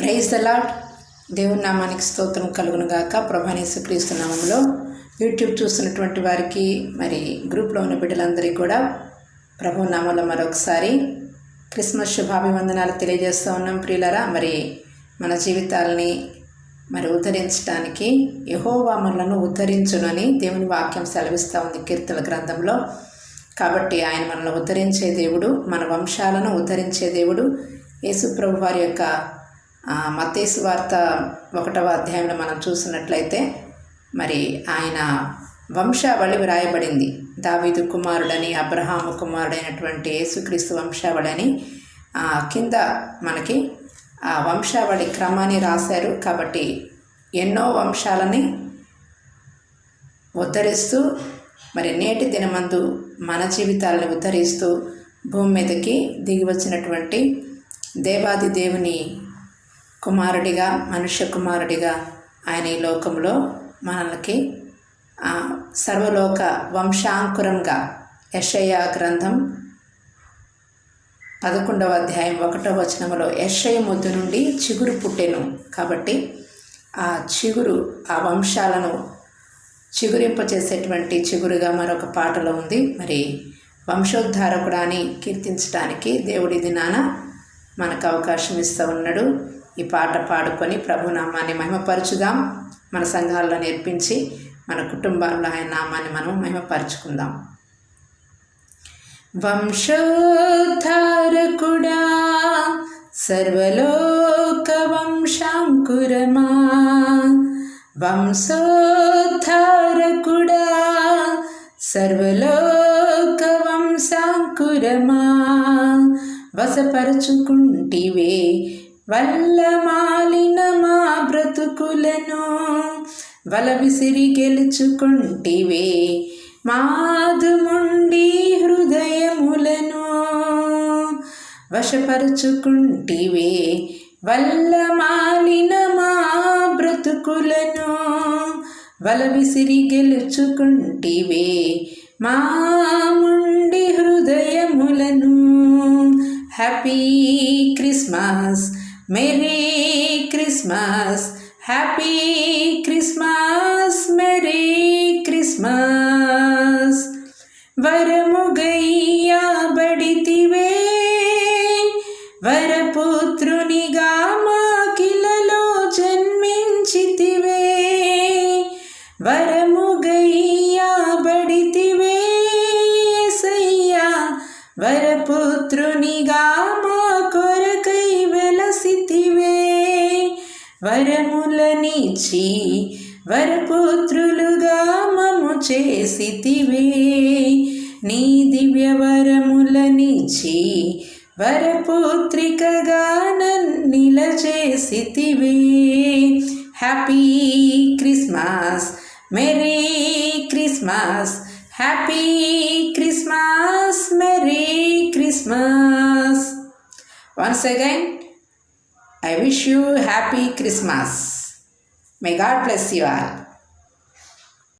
Praise the lord దేవుని నామానికి స్తోత్రం కలుగును గాక. ప్రభానేశ్వరీస్తు నామంలో యూట్యూబ్ చూస్తున్నటువంటి వారికి మరి గ్రూప్లో ఉన్న బిడ్డలందరికీ కూడా ప్రభు నామంలో మరొకసారి క్రిస్మస్ శుభాభివందనాలు తెలియజేస్తూ ఉన్నాం ప్రియులరా. మరి మన జీవితాలని మరి ఉద్ధరించడానికి యహోవా మనలను ఉద్ధరించునని దేవుని వాక్యం సెలవిస్తూ ఉంది కీర్తన గ్రంథంలో. కాబట్టి ఆయన మనల్ని ఉద్ధరించే దేవుడు మన వంశాలను ఉద్ధరించే దేవుడు యేసుప్రభు వారి యొక్క మత్తేసు వార్త ఒకటవ అధ్యాయంలో మనం చూసినట్లయితే మరి ఆయన వంశావళి వ్రాయబడింది. దావీదు కుమారుడని అబ్రహాము కుమారుడైనటువంటి యేసుక్రీస్తు వంశావళి అని కింద మనకి ఆ వంశావళి క్రమాన్ని రాశారు. కాబట్టి ఎన్నో వంశాలని ఉద్ధరిస్తూ మరి నేటి దినమందు మన జీవితాలను ఉద్ధరిస్తూ భూమి మీదకి దిగి వచ్చినటువంటి దేవాది దేవుని కుమారుడిగా మనుష్య కుమారుడిగా ఆయన ఈ లోకంలో మనకి సర్వలోక వంశాంకురంగా యషయ గ్రంథం పదకొండవ అధ్యాయం ఒకటో వచనంలో యషయ ముద్దు నుండి చిగురు పుట్టెను. కాబట్టి ఆ చిగురు ఆ వంశాలను చిగురింపచేసేటువంటి చిగురుగా మరొక పాటలో ఉంది. మరి వంశోద్ధారకుడాన్ని కీర్తించడానికి దేవుడి దినాన మనకు అవకాశం ఇస్తూ ఉన్నాడు. ఈ పాట పాడుకొని ప్రభునామాన్ని మహిమపరచుదాం. మన సంఘాల్లో నేర్పించి మన కుటుంబాల్లో ఆయన నామాన్ని మనం మహిమపరచుకుందాం. వంశోద్ధారకుడా సర్వలోక వంశాంకురమా. వంశోద్ధారకుడా సర్వలోక వంశాంకురమా. వసపరచుకుంటివే వల్లమాలిన మా బ్రతుకులను? వల విసిరి గెలుచుకుంటివే. మాదుముండి హృదయములను వశపరుచుకుంటివే. వల్లమాలిన మా బ్రతుకులను? వల విసిరి గెలుచుకుంటివే. మా ముండి హృదయములను. Happy Christmas. Merry Christmas happy Christmas merry Christmas వరముగయ్యా బడితివే. వరపుత్రునిగా మాకిలలో జన్మించితివే. వరముగయ్యా బడితివే. సయ్యా వరపుత్రునిగా మా వరములనిచి వరపుత్రులుగా మము చేసితివే. నీ దివ్య వరములనిచి వరపుత్రికగా నన్నిల చేసితివే. Happy Christmas merry Christmas happy Christmas merry Christmas. Once again I wish you happy Christmas. May God bless you all.